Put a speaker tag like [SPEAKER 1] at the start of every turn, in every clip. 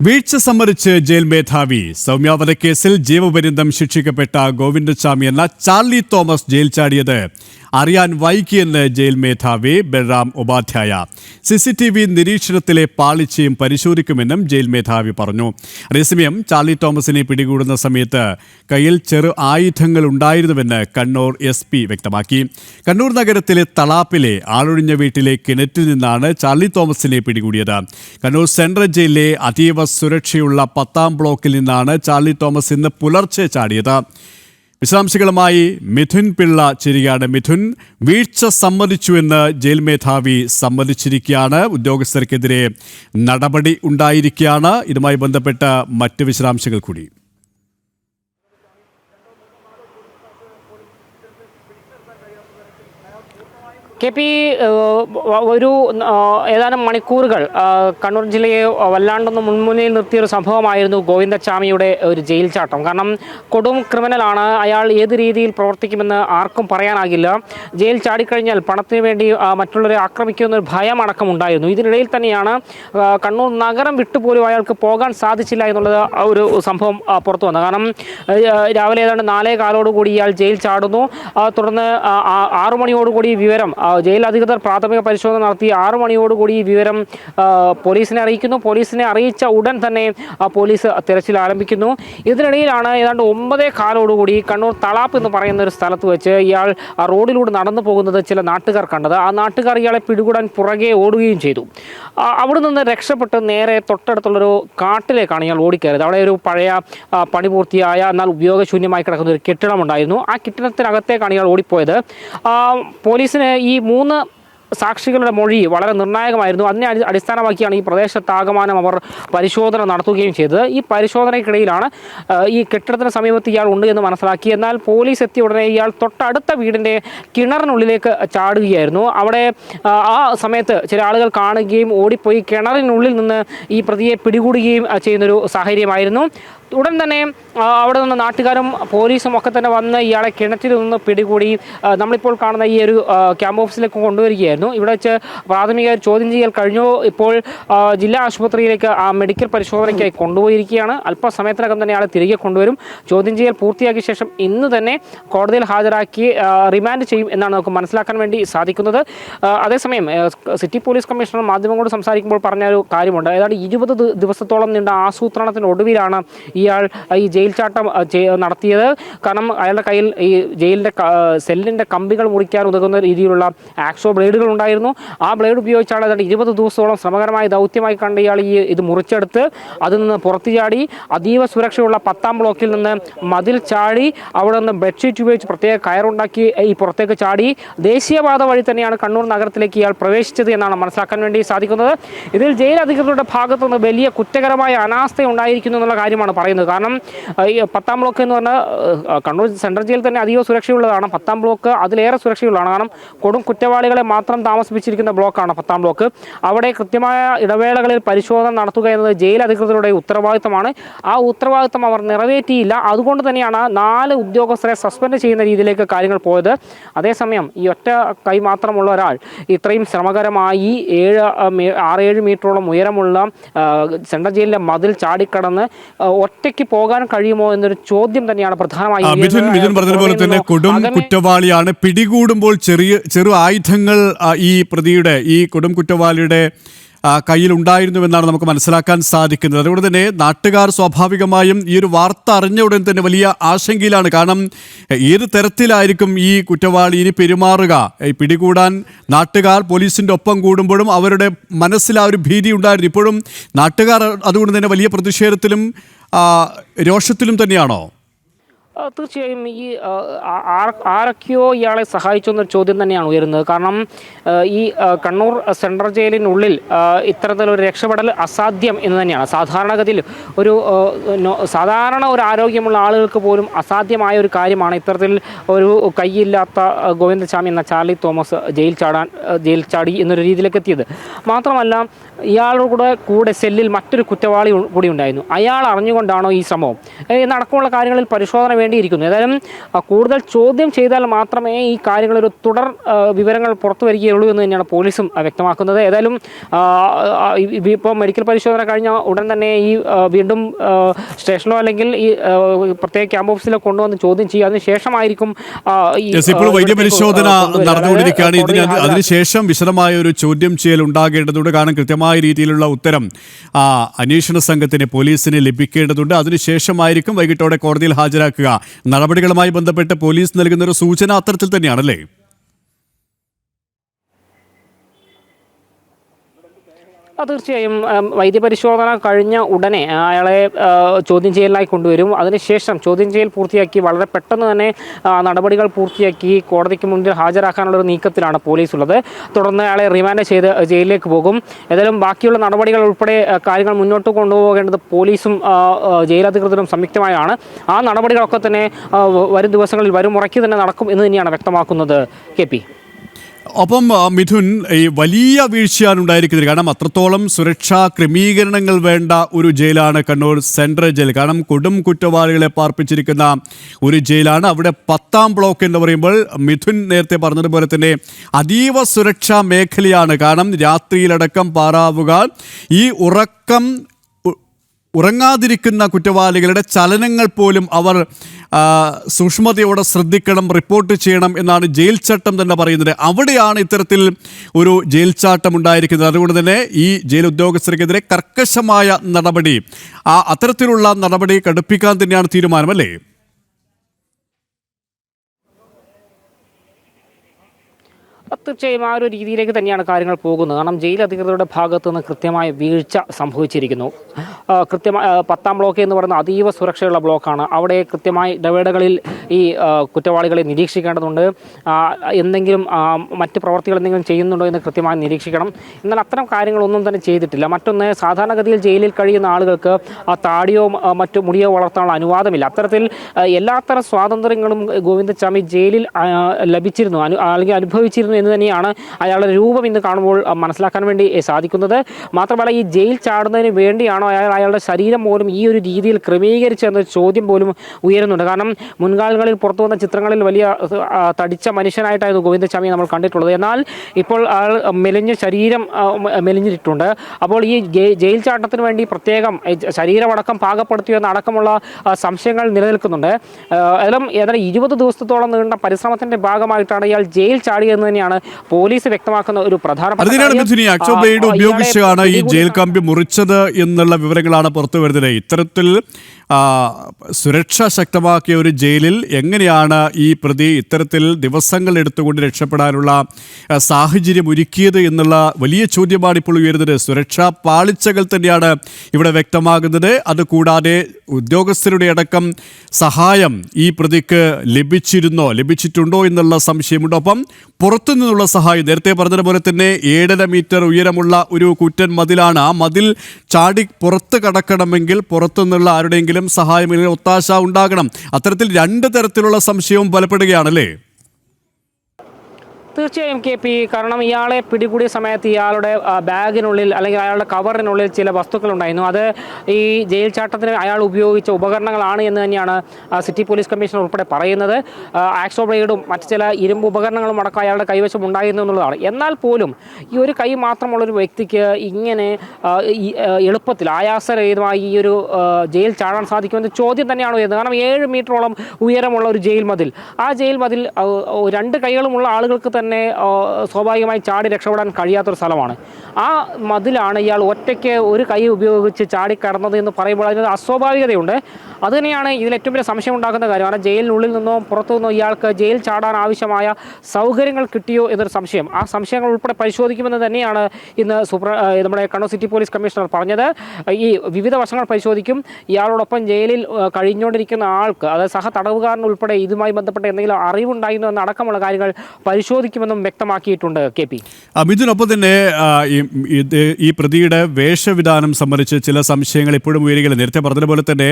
[SPEAKER 1] വീഴ്ച സമ്മതിച്ച് ജയിൽ മേധാവി. സൗമ്യ ജീവപര്യന്തം ശിക്ഷിക്കപ്പെട്ട ഗോവിന്ദസ്വാമി എന്ന ചാർലി തോമസ് ജയിൽ ചാടിയത്. അറിയാൻ വൈകിയെന്ന് ജയിൽ മേധാവി Balram Upadhyay. C C T V നിരീക്ഷണത്തിലെ പാളിച്ചയും പരിശോധിക്കുമെന്നും ജയിൽ മേധാവി പറഞ്ഞു. അതേസമയം ചാർലി തോമസിനെ പിടികൂടുന്ന സമയത്ത് കയ്യിൽ ചെറു ആയുധങ്ങൾ ഉണ്ടായിരുന്നുവെന്ന് കണ്ണൂർ എസ് പി വ്യക്തമാക്കി. കണ്ണൂർ നഗരത്തിലെ തളാപ്പിലെ ആളൊഴിഞ്ഞ വീട്ടിലെ കിണറ്റിൽ നിന്നാണ് ചാർലി തോമസിനെ പിടികൂടിയത്. കണ്ണൂർ സെൻട്രൽ ജയിലിലെ അതീവ സുരക്ഷയുള്ള പത്താം ബ്ലോക്കിൽ നിന്നാണ് ചാർലി തോമസ് ഇന്ന് പുലർച്ചെ ചാടിയത്. വിശദാംശങ്ങളുമായി മിഥുൻ പിള്ള ചിരികാട് മിഥുൻ വീഴ്ച സമ്മതിച്ചുവെന്ന് ജയിൽ മേധാവി സമ്മതിച്ചിരിക്കുകയാണ്. ഉദ്യോഗസ്ഥർക്കെതിരെ നടപടി ഉണ്ടായിരിക്കുകയാണ്. ഇതുമായി ബന്ധപ്പെട്ട മറ്റ് വിശദാംശങ്ങൾ കൂടി.
[SPEAKER 2] കെ പി ഒരു ഏതാനും മണിക്കൂറുകൾ കണ്ണൂർ ജില്ലയെ വല്ലാണ്ടൊന്ന് മുൻമുന്നിൽ നിർത്തിയ ഒരു സംഭവമായിരുന്നു ഗോവിന്ദച്ചാമിയുടെ ഒരു ജയിൽ ചാട്ടം. കാരണം കൊടും ക്രിമിനലാണ് അയാൾ ഏത് രീതിയിൽ പ്രവർത്തിക്കുമെന്ന് ആർക്കും പറയാനാകില്ല. ജയിൽ ചാടിക്കഴിഞ്ഞാൽ പണത്തിന് വേണ്ടി മറ്റുള്ളവരെ ആക്രമിക്കുന്ന ഒരു ഭയം അടക്കം ഉണ്ടായിരുന്നു ഇതിനിടയിൽ തന്നെയാണ് കണ്ണൂർ നഗരം വിട്ടുപോലും അയാൾക്ക് പോകാൻ സാധിച്ചില്ല എന്നുള്ളത് ഒരു സംഭവം പുറത്തു വന്നത് കാരണം രാവിലെ ഏതാണ്ട് നാലേ കാലോടുകൂടി ഇയാൾ ജയിൽ ചാടുന്നു. തുടർന്ന് ആറുമണിയോടുകൂടി വിവരം ജയിൽ അധികൃതർ പ്രാഥമിക പരിശോധന നടത്തി. ആറു മണിയോടുകൂടി ഈ വിവരം പോലീസിനെ അറിയിക്കുന്നു. പോലീസിനെ അറിയിച്ച ഉടൻ തന്നെ പോലീസ് തിരച്ചിൽ ആരംഭിക്കുന്നു. ഇതിനിടയിലാണ് ഏതാണ്ട് ഒമ്പതേ കാലോടുകൂടി കണ്ണൂർ തളാപ്പ് എന്ന് പറയുന്ന ഒരു സ്ഥലത്ത് വെച്ച് ഇയാൾ റോഡിലൂടെ നടന്നു പോകുന്നത് ചില നാട്ടുകാർ കണ്ടത്. ആ നാട്ടുകാർ ഇയാളെ പിടികൂടാൻ പുറകെ ഓടുകയും ചെയ്തു. അവിടെ നിന്ന് രക്ഷപ്പെട്ട് നേരെ തൊട്ടടുത്തുള്ളൊരു കാട്ടിലേക്കാണ് ഇയാൾ ഓടിക്കയറിയത്. അവിടെ ഒരു പഴയ പണി പൂർത്തിയായ എന്നാൽ ഉപയോഗശൂന്യമായി കിടക്കുന്ന ഒരു കെട്ടിടമുണ്ടായിരുന്നു. ആ കെട്ടിടത്തിനകത്തേക്കാണ് ഇയാൾ ഓടിപ്പോയത്. പോലീസിന് ഈ മൂന്ന് സാക്ഷികളുടെ മൊഴി വളരെ നിർണായകമായിരുന്നു. അതിനെ അടി- അടിസ്ഥാനമാക്കിയാണ് ഈ പ്രദേശത്താകമാനം അവർ പരിശോധന നടത്തുകയും ചെയ്തത്. ഈ പരിശോധനയ്ക്കിടയിലാണ് ഈ കെട്ടിടത്തിന് സമീപത്ത് ഇയാൾ ഉണ്ട് എന്ന് മനസ്സിലാക്കി. എന്നാൽ പോലീസ് എത്തിയ ഉടനെ ഇയാൾ തൊട്ടടുത്ത വീടിന്റെ കിണറിനുള്ളിലേക്ക് ചാടുകയായിരുന്നു. അവിടെ ആ, സമയത്ത് ചില ആളുകൾ കാണുകയും ഓടിപ്പോയി കിണറിനുള്ളിൽ നിന്ന് ഈ പ്രതിയെ പിടികൂടുകയും ചെയ്യുന്നൊരു സാഹചര്യമായിരുന്നു. ഉടൻ തന്നെ അവിടെ നിന്ന് നാട്ടുകാരും പോലീസും ഒക്കെ തന്നെ വന്ന് ഇയാളെ കിണറ്റിൽ നിന്ന് പിടികൂടി നമ്മളിപ്പോൾ കാണുന്ന ഈ ഒരു ക്യാമ്പ് ഓഫീസിലേക്ക് കൊണ്ടുവരികയായിരുന്നു. ഇവിടെ വെച്ച് പ്രാഥമിക ചോദ്യം ചെയ്യൽ കഴിഞ്ഞു. ഇപ്പോൾ ജില്ലാ ആശുപത്രിയിലേക്ക് ആ മെഡിക്കൽ പരിശോധനയ്ക്കായി കൊണ്ടുപോയിരിക്കുകയാണ്. അല്പസമയത്തിനകം തന്നെ ഇയാളെ തിരികെ കൊണ്ടുവരും. ചോദ്യം ചെയ്യൽ പൂർത്തിയാക്കിയ ശേഷം ഇന്ന് തന്നെ കോടതിയിൽ ഹാജരാക്കി റിമാൻഡ് ചെയ്യും എന്നാണ് നമുക്ക് മനസ്സിലാക്കാൻ വേണ്ടി സാധിക്കുന്നത്. അതേസമയം സിറ്റി പോലീസ് കമ്മീഷണർ മാധ്യമങ്ങളോട് സംസാരിക്കുമ്പോൾ പറഞ്ഞ ഒരു കാര്യമുണ്ട്. ഏതാണ്ട് ഇരുപത് ദിവസത്തോളം നീണ്ട ആസൂത്രണത്തിനൊടുവിലാണ് ഇയാൾ ഈ ജയിൽ ചാട്ടം നടത്തിയത്. കാരണം അയാളുടെ കയ്യിൽ ഈ ജയിലിന്റെ സെല്ലിന്റെ കമ്പികൾ മുറിക്കാൻ ഉതകുന്ന രീതിയിലുള്ള ആക്സോ ബ്ലേഡുകൾ ഉണ്ടായിരുന്നു. ആ ബ്ലേഡ് ഉപയോഗിച്ചാണ് ഏതാണ്ട് ഇരുപത് ദിവസത്തോളം ശ്രമകരമായ ദൗത്യമായി കണ്ട ഇയാൾ ഈ ഇത് മുറിച്ചെടുത്ത് അതിൽ നിന്ന് പുറത്തു ചാടി അതീവ സുരക്ഷയുള്ള പത്താം ബ്ലോക്കിൽ നിന്ന് മതിൽ ചാടി അവിടെ നിന്ന് ബെഡ്ഷീറ്റ് ഉപയോഗിച്ച് പ്രത്യേക കയറുണ്ടാക്കി ഈ പുറത്തേക്ക് ചാടി. ദേശീയപാത വഴി തന്നെയാണ് കണ്ണൂർ നഗരത്തിലേക്ക് ഇയാൾ പ്രവേശിച്ചത് എന്നാണ് മനസ്സിലാക്കാൻ വേണ്ടി സാധിക്കുന്നത്. ഇതിൽ ജയിൽ അധികൃതരുടെ ഭാഗത്തുനിന്ന് വലിയ കുറ്റകരമായ അനാസ്ഥ ഉണ്ടായിരിക്കുന്നു എന്നുള്ള കാര്യമാണ് പറയുന്നത്. കാരണം ആ, ഈ പത്താം ബ്ലോക്ക് എന്ന് പറഞ്ഞാൽ കണ്ണൂർ സെൻട്രൽ ജയിൽ തന്നെ അതീവ സുരക്ഷയുള്ളതാണ്. പത്താം ബ്ലോക്ക് അതിലേറെ സുരക്ഷയുള്ളതാണ്. കാരണം കൊടും കുറ്റവാളികളെ മാത്രം താമസിപ്പിച്ചിരിക്കുന്ന ബ്ലോക്കാണ് പത്താം ബ്ലോക്ക്. അവിടെ കൃത്യമായ ഇടവേളകളിൽ പരിശോധന നടത്തുക എന്നത് ജയിൽ അധികൃതരുടെ ഉത്തരവാദിത്തമാണ്. ആ ഉത്തരവാദിത്തം അവർ നിറവേറ്റിയില്ല. അതുകൊണ്ട് തന്നെയാണ് നാല് ഉദ്യോഗസ്ഥരെ സസ്പെൻഡ് ചെയ്യുന്ന രീതിയിലേക്ക് കാര്യങ്ങൾ പോയത്. അതേസമയം ഈ ഒറ്റ കൈ മാത്രമുള്ള ഒരാൾ ഇത്രയും ശ്രമകരമായി ഏഴ് ആറേഴ് മീറ്ററോളം ഉയരമുള്ള സെൻട്രൽ ജയിലിന്റെ മതിൽ ചാടിക്കടന്ന് ആ, ഒറ്റയ്ക്ക് പോകാൻ കഴിയുമോ എന്നൊരു ചോദ്യം തന്നെയാണ് പ്രധാനമായി
[SPEAKER 1] പറഞ്ഞതുപോലെ തന്നെ കൊടും കുറ്റവാളിയാണ്. പിടികൂടുമ്പോൾ ചെറിയ ചെറു ആയുധങ്ങൾ ഈ പ്രതിയുടെ ഈ കൊടും കുറ്റവാളിയുടെ കയ്യിലുണ്ടായിരുന്നുവെന്നാണ് നമുക്ക് മനസ്സിലാക്കാൻ സാധിക്കുന്നത്. അതുകൊണ്ട് തന്നെ നാട്ടുകാർ സ്വാഭാവികമായും ഈ ഒരു വാർത്ത അറിഞ്ഞ ഉടൻ തന്നെ വലിയ ആശങ്കയിലാണ്. കാരണം ഏത് തരത്തിലായിരിക്കും ഈ കുറ്റവാളി ഇനി പെരുമാറുക? പിടികൂടാൻ നാട്ടുകാർ പോലീസിന്റെ ഒപ്പം കൂടുമ്പോഴും അവരുടെ മനസ്സിൽ ആ ഒരു ഭീതി ഉണ്ടായിരുന്നു. ഇപ്പോഴും നാട്ടുകാർ അതുകൊണ്ട് തന്നെ വലിയ പ്രതിഷേധത്തിലും രോഷത്തിലും തന്നെയാണോ?
[SPEAKER 2] തീർച്ചയായും ഈ ആരൊക്കെയോ ഇയാളെ സഹായിച്ചു എന്നൊരു ചോദ്യം തന്നെയാണ് ഉയരുന്നത്. കാരണം ഈ കണ്ണൂർ സെൻട്രൽ ജയിലിനുള്ളിൽ ഇത്തരത്തിലൊരു രക്ഷപ്പെടൽ അസാധ്യം എന്ന് തന്നെയാണ്. സാധാരണഗതിയിൽ ഒരു സാധാരണ ഒരു ആരോഗ്യമുള്ള ആളുകൾക്ക് പോലും അസാധ്യമായ ഒരു കാര്യമാണ് ഇത്തരത്തിൽ ഒരു കൈയില്ലാത്ത ഗോവിന്ദസ്വാമി എന്ന ചാർലി തോമസ് ജയിൽ ചാടാൻ ജയിൽ ചാടി എന്നൊരു രീതിയിലേക്ക് എത്തിയത്. മാത്രമല്ല ഇയാളുടെ കൂടെ കൂടെ സെല്ലിൽ മറ്റൊരു കുറ്റവാളി കൂടി ഉണ്ടായിരുന്നു. അയാൾ അറിഞ്ഞുകൊണ്ടാണോ ഈ സംഭവം? ഏഹ് എന്നടക്കമുള്ള കാര്യങ്ങളിൽ പരിശോധന വേണ്ടിയിരിക്കുന്നു. ഏതായാലും കൂടുതൽ ചോദ്യം ചെയ്താൽ മാത്രമേ ഈ കാര്യങ്ങളൊരു തുടർ വിവരങ്ങൾ പുറത്തു വരികയുള്ളൂ എന്ന് തന്നെയാണ് പോലീസും വ്യക്തമാക്കുന്നത്. ഏതായാലും ഇപ്പോൾ മെഡിക്കൽ പരിശോധന കഴിഞ്ഞ ഉടൻ തന്നെ ഈ വീണ്ടും സ്റ്റേഷനോ സ്റ്റേഷനിലോ അല്ലെങ്കിൽ ഈ പ്രത്യേക ക്യാമ്പ് ഓഫീസിലോ കൊണ്ടുവന്ന് ചോദ്യം ചെയ്യുക. അതിനുശേഷമായിരിക്കും
[SPEAKER 1] ഇപ്പോൾ വൈദ്യപരിശോധന. നടന്നുകൊണ്ടിരിക്കുകയാണ്. ഇതിന് അതിനുശേഷം വിശദമായ ഒരു ചോദ്യം ചെയ്യൽ ഉണ്ടാകേണ്ടതുണ്ട്. കാരണം കൃത്യമായ രീതിയിലുള്ള ഉത്തരം ആ അന്വേഷണ സംഘത്തിന് പോലീസിന് ലഭിക്കേണ്ടതുണ്ട്. അതിനുശേഷമായിരിക്കും വൈകിട്ടോടെ കോടതിയിൽ ഹാജരാക്കുക. നടപടികളുമായി ബന്ധപ്പെട്ട് പോലീസ് നൽകുന്ന ഒരു സൂചന അത്തരത്തിൽ തന്നെയാണല്ലേ?
[SPEAKER 2] തീർച്ചയായും വൈദ്യപരിശോധന കഴിഞ്ഞ ഉടനെ അയാളെ ചോദ്യം ചെയ്യലിനായി കൊണ്ടുവരും. അതിനുശേഷം ചോദ്യം ചെയ്യൽ പൂർത്തിയാക്കി വളരെ പെട്ടെന്ന് തന്നെ നടപടികൾ പൂർത്തിയാക്കി കോടതിക്ക് മുന്നിൽ ഹാജരാക്കാനുള്ള ഒരു നീക്കത്തിലാണ് പോലീസ് ഉള്ളത് തുടർന്ന് അയാളെ റിമാൻഡ് ചെയ്ത് ജയിലിലേക്ക് പോകും. ഏതായാലും ബാക്കിയുള്ള നടപടികൾ ഉൾപ്പെടെ കാര്യങ്ങൾ മുന്നോട്ട് കൊണ്ടുപോകേണ്ടത് പോലീസും ജയിലധികൃതരും സംയുക്തമായാണ്. ആ നടപടികളൊക്കെ തന്നെ വരും ദിവസങ്ങളിൽ വരും മുറയ്ക്ക് തന്നെ നടക്കും എന്ന് തന്നെയാണ് വ്യക്തമാക്കുന്നത് കെ
[SPEAKER 1] ഒപ്പം മിഥുൻ ഈ വലിയ വീഴ്ചയാണ് ഉണ്ടായിരിക്കുന്നത്. കാരണം അത്രത്തോളം സുരക്ഷാ ക്രമീകരണങ്ങൾ വേണ്ട ഒരു ജയിലാണ് കണ്ണൂർ സെൻട്രൽ ജയിൽ. കാരണം കൊടും കുറ്റവാളികളെ പാർപ്പിച്ചിരിക്കുന്ന ഒരു ജയിലാണ്. അവിടെ പത്താം ബ്ലോക്ക് എന്ന് പറയുമ്പോൾ മിഥുൻ നേരത്തെ പറഞ്ഞതുപോലെ തന്നെ അതീവ സുരക്ഷാ മേഖലയാണ്. കാരണം രാത്രിയിലടക്കം പാറാവുക. ഈ ഉറക്കം ഉറങ്ങാതിരിക്കുന്ന കുറ്റവാളികളുടെ ചലനങ്ങൾ പോലും അവർ സൂക്ഷ്മതയോടെ ശ്രദ്ധിക്കണം റിപ്പോർട്ട് ചെയ്യണം എന്നാണ് ജയിൽ ചട്ടം തന്നെ പറയുന്നത്. അവിടെയാണ് ഇത്തരത്തിൽ ഒരു ജയിൽ ചാട്ടം ഉണ്ടായിരിക്കുന്നത്. അതുകൊണ്ട് തന്നെ ഈ ജയിൽ ഉദ്യോഗസ്ഥർക്കെതിരെ കർക്കശമായ നടപടി ആ അത്തരത്തിലുള്ള നടപടി കടുപ്പിക്കാൻ തന്നെയാണ് തീരുമാനം അല്ലേ?
[SPEAKER 2] തീർച്ചയായും ആ ഒരു രീതിയിലേക്ക് തന്നെയാണ് കാര്യങ്ങൾ പോകുന്നത്. കാരണം ജയിൽ അധികൃതരുടെ ഭാഗത്തു നിന്ന് കൃത്യമായ വീഴ്ച സംഭവിച്ചിരിക്കുന്നു. കൃത്യമായി പത്താം ബ്ലോക്ക് എന്ന് പറയുന്ന അതീവ സുരക്ഷയുള്ള ബ്ലോക്കാണ്. അവിടെ കൃത്യമായി ഇടവേളകളിൽ ഈ കുറ്റവാളികളെ നിരീക്ഷിക്കേണ്ടതുണ്ട്. എന്തെങ്കിലും മറ്റ് പ്രവർത്തികൾ എന്തെങ്കിലും ചെയ്യുന്നുണ്ടോ എന്ന് കൃത്യമായി നിരീക്ഷിക്കണം. എന്നാൽ അത്തരം കാര്യങ്ങളൊന്നും തന്നെ ചെയ്തിട്ടില്ല. മറ്റൊന്ന് സാധാരണഗതിയിൽ ജയിലിൽ കഴിയുന്ന ആളുകൾക്ക് താടിയോ മറ്റു മുടിയോ വളർത്താനുള്ള അനുവാദമില്ല. അത്തരത്തിൽ എല്ലാത്തരം സ്വാതന്ത്ര്യങ്ങളും ഗോവിന്ദസ്വാമി ജയിലിൽ ലഭിച്ചിരുന്നു. അല്ലെങ്കിൽ അനുഭവിച്ചിരുന്നു എന്ന് തന്നെയാണ് അയാളുടെ രൂപം ഇന്ന് കാണുമ്പോൾ മനസ്സിലാക്കാൻ വേണ്ടി സാധിക്കുന്നത്. മാത്രമല്ല ഈ ജയിൽ ചാടുന്നതിന് വേണ്ടിയാണോ അയാൾ അയാളുടെ ശരീരം പോലും ഈ ഒരു രീതിയിൽ ക്രമീകരിച്ചെന്ന ചോദ്യം പോലും ഉയരുന്നുണ്ട്. കാരണം മുൻകാലങ്ങളിൽ പുറത്തു വന്ന ചിത്രങ്ങളിൽ വലിയ തടിച്ച മനുഷ്യനായിട്ടായിരുന്നു ഗോവിന്ദസ്വാമിയെ നമ്മൾ കണ്ടിട്ടുള്ളത്. എന്നാൽ ഇപ്പോൾ ആൾ മെലിഞ്ഞ ശരീരം മെലിഞ്ഞിട്ടുണ്ട് അപ്പോൾ ഈ ജയിൽ ചാട്ടത്തിന് വേണ്ടി പ്രത്യേകം ശരീരമടക്കം പാകപ്പെടുത്തിയോ എന്ന അടക്കമുള്ള സംശയങ്ങൾ നിലനിൽക്കുന്നുണ്ട്. അതിലും ഏതായാലും ഇരുപത് ദിവസത്തോളം നീണ്ട പരിശ്രമത്തിന്റെ ഭാഗമായിട്ടാണ് ഇയാൾ ജയിൽ ചാടിയെന്ന് തന്നെയാണ് പോലീസ് വ്യക്തമാക്കുന്ന ഒരു പ്രധാനപ്പെട്ട
[SPEAKER 1] ഉപയോഗിച്ചാണ് ഈ ജയിൽ കമ്പി മുറിച്ചത് എന്നുള്ള വിവരങ്ങളാണ് പുറത്തു വരുന്നത്. ഇത്തരത്തിൽ സുരക്ഷ ശക്തമാക്കിയ ഒരു ജയിലിൽ എങ്ങനെയാണ് ഈ പ്രതി ഇത്തരത്തിൽ ദിവസങ്ങൾ എടുത്തുകൊണ്ട് രക്ഷപ്പെടാനുള്ള സാഹചര്യം ഒരുക്കിയത് എന്നുള്ള വലിയ ചോദ്യമാണ് ഇപ്പോൾ ഉയരുന്നത്. സുരക്ഷാ പാളിച്ചകൾ തന്നെയാണ് ഇവിടെ വ്യക്തമാകുന്നത്. അതുകൂടാതെ ഉദ്യോഗസ്ഥരുടെ അടക്കം സഹായം ഈ പ്രതിക്ക് ലഭിച്ചിരുന്നോ ലഭിച്ചിട്ടുണ്ടോ എന്നുള്ള സംശയമുണ്ട്. ഒപ്പം പുറത്തു നിന്നുള്ള സഹായം നേരത്തെ പറഞ്ഞതുപോലെ തന്നെ ഏഴര മീറ്റർ ഉയരമുള്ള ഒരു കുറ്റൻ മതിലാണ്. ആ മതിൽ ചാടി പുറത്ത് കടക്കണമെങ്കിൽ പുറത്തുനിന്നുള്ള ആരുടെയെങ്കിലും സഹായം അല്ലെങ്കിൽ ഒത്താശ ഉണ്ടാകണം. അത്തരത്തിൽ രണ്ട് തരത്തിലുള്ള സംശയവും ബലപ്പെടുകയാണല്ലേ?
[SPEAKER 2] തീർച്ചയായും കെ പി കാരണം ഇയാളെ പിടികൂടിയ സമയത്ത് ഇയാളുടെ ബാഗിനുള്ളിൽ അല്ലെങ്കിൽ അയാളുടെ കവറിനുള്ളിൽ ചില വസ്തുക്കൾ ഉണ്ടായിരുന്നു അത് ഈ ജയിൽ ചാട്ടത്തിന് അയാൾ ഉപയോഗിച്ച ഉപകരണങ്ങളാണ് എന്ന് തന്നെയാണ് സിറ്റി പോലീസ് കമ്മീഷണർ ഉൾപ്പെടെ പറയുന്നത്. ആക്സോ ബ്ലേഡും മറ്റ് ചില ഇരുമ്പ് ഉപകരണങ്ങളും അടക്കം അയാളുടെ കൈവശം ഉണ്ടായിരുന്നു എന്നുള്ളതാണ്. എന്നാൽ പോലും ഈ ഒരു കൈ മാത്രമുള്ള ഒരു വ്യക്തിക്ക് ഇങ്ങനെ എളുപ്പത്തിൽ ആയാസരഹിതമായി ഈ ഒരു ജയിൽ ചാടാൻ സാധിക്കുമെന്ന ചോദ്യം തന്നെയാണ് ഉയരുന്നത്? കാരണം ഏഴ് മീറ്ററോളം ഉയരമുള്ള ഒരു ജയിൽ മതിൽ. ആ ജയിൽ മതിൽ രണ്ട് കൈകളുമുള്ള ആളുകൾക്ക് തന്നെ ആ, സ്വാഭാവികമായി ചാടി രക്ഷപ്പെടാൻ കഴിയാത്തൊരു സ്ഥലമാണ്. ആ മതിലാണ് ഇയാൾ ഒറ്റയ്ക്ക് ഒരു കൈ ഉപയോഗിച്ച് ചാടി കടന്നത് എന്ന് പറയുമ്പോൾ അതിന് അസ്വാഭാവികതയുണ്ട്. അത് തന്നെയാണ് ഇതിൽ ഏറ്റവും വലിയ സംശയം ഉണ്ടാക്കുന്ന കാര്യം. കാരണം ജയിലിനുള്ളിൽ നിന്നോ പുറത്തു നിന്നോ ഇയാൾക്ക് ജയിൽ ചാടാൻ ആവശ്യമായ സൗകര്യങ്ങൾ കിട്ടിയോ എന്നൊരു സംശയം. ആ സംശയങ്ങൾ ഉൾപ്പെടെ പരിശോധിക്കുമെന്ന് തന്നെയാണ് ഇന്ന് സൂപ്ര നമ്മുടെ കണ്ണൂർ സിറ്റി പോലീസ് കമ്മീഷണർ പറഞ്ഞത്. ഈ വിവിധ വശങ്ങൾ പരിശോധിക്കും. ഇയാളോടൊപ്പം ജയിലിൽ കഴിഞ്ഞുകൊണ്ടിരിക്കുന്ന ആൾക്ക് അതായത് സഹ തടവുകാരൻ ഉൾപ്പെടെ ഇതുമായി ബന്ധപ്പെട്ട എന്തെങ്കിലും അറിവുണ്ടായിരുന്നു എന്നടക്കമുള്ള കാര്യങ്ങൾ പരിശോധിക്കും. പരിശോധിക്കുമെന്നും വ്യക്തമാക്കിയിട്ടുണ്ട് കെ പി.
[SPEAKER 1] അമിതിനൊപ്പം തന്നെ ഈ പ്രതിയുടെ വേഷവിധാനം സംബന്ധിച്ച് ചില സംശയങ്ങൾ ഇപ്പോഴും ഉയരുകയില്ല നേരത്തെ പറഞ്ഞതുപോലെ തന്നെ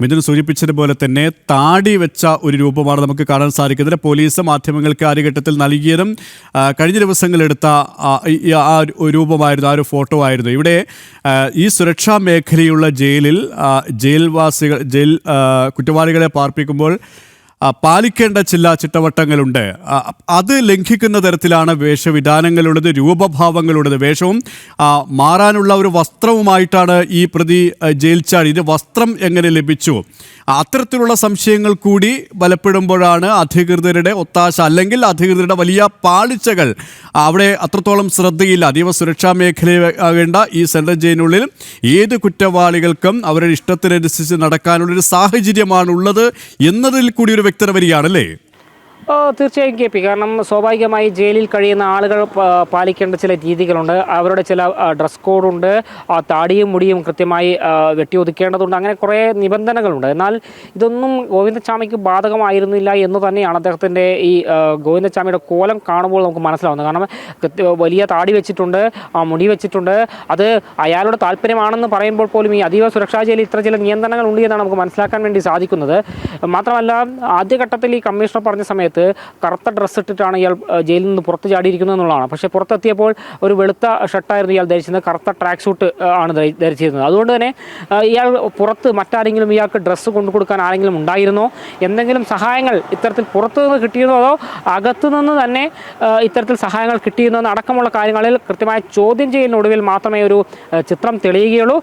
[SPEAKER 1] മിഥുൻ സൂചിപ്പിച്ചതുപോലെ തന്നെ താടി വെച്ച ഒരു രൂപമാണ് നമുക്ക് കാണാൻ സാധിക്കുന്നത്. പോലീസ് മാധ്യമങ്ങൾക്ക് ആദ്യഘട്ടത്തിൽ നൽകിയതും കഴിഞ്ഞ ദിവസങ്ങളെടുത്ത ആ, രൂപമായിരുന്നു ആ ഒരു ഫോട്ടോ ആയിരുന്നു. ഇവിടെ ഈ സുരക്ഷാ മേഖലയുള്ള ജയിലിൽ ജയിൽവാസികൾ ജയിൽ ആ, കുറ്റവാളികളെ പാർപ്പിക്കുമ്പോൾ ആ, പാലിക്കേണ്ട ചില ചിട്ടവട്ടങ്ങളുണ്ട്. അത് ലംഘിക്കുന്ന തരത്തിലാണ് വേഷവിധാനങ്ങളുള്ളത് രൂപഭാവങ്ങളുള്ളത് വേഷവും മാറാനുള്ള ഒരു വസ്ത്രവുമായിട്ടാണ് ഈ പ്രതി ജയിൽ ചാടി ഇത് വസ്ത്രം എങ്ങനെ ലഭിച്ചു? അത്തരത്തിലുള്ള സംശയങ്ങൾ കൂടി ബലപ്പെടുമ്പോഴാണ് അധികൃതരുടെ ഒത്താശ അല്ലെങ്കിൽ അധികൃതരുടെ വലിയ പാളിച്ചകൾ അവിടെ അത്രത്തോളം ശ്രദ്ധയില്ല. അതീവ സുരക്ഷാ മേഖലയാകേണ്ട ഈ സെൻട്രൽ ജയിലിനുള്ളിൽ ഏത് കുറ്റവാളികൾക്കും അവരുടെ ഇഷ്ടത്തിനനുസരിച്ച് നടക്കാനുള്ളൊരു സാഹചര്യമാണുള്ളത് എന്നതിൽ കൂടി ഒരു വ്യക്തത വരികയാണല്ലേ?
[SPEAKER 2] തീർച്ചയായും കെ പി. കാരണം സ്വാഭാവികമായി ജയിലിൽ കഴിയുന്ന ആളുകൾ പാലിക്കേണ്ട ചില രീതികളുണ്ട്. അവരുടെ ചില ഡ്രസ് കോഡുണ്ട്. താടിയും മുടിയും കൃത്യമായി വെട്ടി ഒതുക്കേണ്ടതുണ്ട് അങ്ങനെ കുറേ നിബന്ധനകളുണ്ട്. എന്നാൽ ഇതൊന്നും ഗോവിന്ദച്ചാമിക്ക് ബാധകമായിരുന്നില്ല എന്ന് തന്നെയാണ് അദ്ദേഹത്തിന്റെ ഈ ഗോവിന്ദച്ചാമിയുടെ കോലം കാണുമ്പോൾ നമുക്ക് മനസ്സിലാവുന്നത്. കാരണം വലിയ താടി വെച്ചിട്ടുണ്ട് മുടി വെച്ചിട്ടുണ്ട്. അത് അയാളുടെ താല്പര്യമാണെന്ന് പറയുമ്പോൾ പോലും ഈ അതീവ സുരക്ഷാ ജയിലിൽ ഇത്ര ചില നിയന്ത്രണങ്ങൾ ഉണ്ട് എന്നാണ് നമുക്ക് മനസ്സിലാക്കാൻ വേണ്ടി സാധിക്കുന്നത്. മാത്രമല്ല ആദ്യഘട്ടത്തിൽ ഈ കമ്മീഷണർ പറഞ്ഞ സമയത്ത് കറുത്ത ഡ്രസ്സ് ഇട്ടിട്ടാണ് ഇയാൾ ജയിലിൽ നിന്ന് പുറത്ത് ചാടിയിരിക്കുന്നത് എന്നുള്ളതാണ്. പക്ഷേ പുറത്തെത്തിയപ്പോൾ ഒരു വെളുത്ത ഷർട്ടായിരുന്നു ഇയാൾ ധരിച്ചിരുന്നത്. കറുത്ത ട്രാക്ക് സൂട്ട് ആണ് ധരി- ധരിച്ചിരുന്നത്. അതുകൊണ്ട് തന്നെ ഇയാൾ പുറത്ത് മറ്റാരെങ്കിലും ഇയാൾക്ക് ഡ്രസ്സ് കൊണ്ടു കൊടുക്കാൻ ആരെങ്കിലും ഉണ്ടായിരുന്നോ? എന്തെങ്കിലും സഹായങ്ങൾ ഇത്തരത്തിൽ പുറത്തു നിന്ന് കിട്ടിയിരുന്നോ? അതോ അകത്തു നിന്ന് തന്നെ ഇത്തരത്തിൽ സഹായങ്ങൾ കിട്ടിയിരുന്നോ? അടക്കമുള്ള കാര്യങ്ങളിൽ കൃത്യമായ ചോദ്യം ചെയ്യലിനൊടുവിൽ മാത്രമേ ഒരു ചിത്രം തെളിയുകയുള്ളൂ.